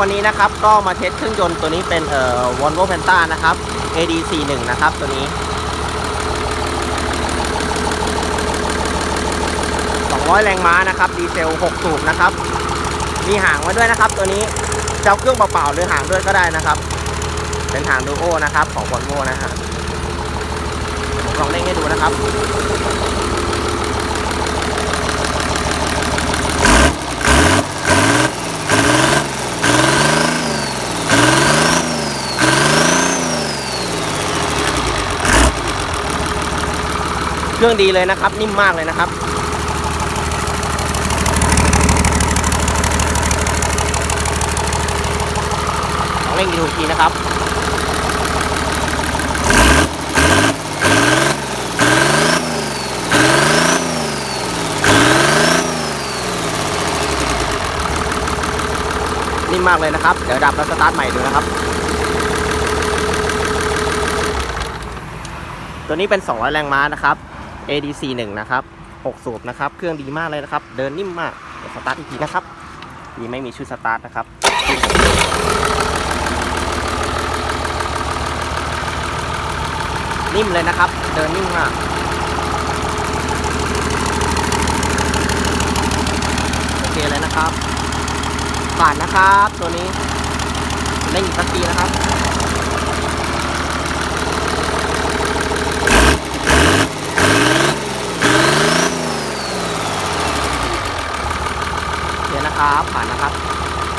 วันนี้นะครับก็มาเทสเครื่องยนต์ตัวนี้เป็นเอ่อ Volvo Penta นะครับ AD41 นะครับตัวนี้ 200 แรงม้านะครับ ดีเซล 6 สูบนะครับ มีหางไว้ด้วยนะครับ ตัวนี้จะเอาเครื่องเปล่าๆหรือหางด้วยก็ได้นะครับ เป็นหางดูโอนะครับของ Volvo นะฮะผมลองเล่นให้ดูนะครับ เครื่องดีเลยนะครับ นิ่มมากเลยนะครับ ลองเร่งดูทีนะครับนิ่มมากเลยนะครับ เดี๋ยวดับแล้วสตาร์ทใหม่ดูนะครับ ตัวนี้เป็น 200 แรงม้านะครับ ADC1 นะครับ 6 สูบนะครับ เครื่องดีมากเลยนะครับ เดินนิ่มมาก เดี๋ยวสตาร์ทอีกทีนะครับ นี่ไม่มีชุดสตาร์ทนะครับ นิ่มเลยนะครับ เดินนิ่มมากโอเคเลยนะครับผ่านนะครับ ตัวนี้เล่นอีกสักทีนะครับ ครับผ่านนะครับ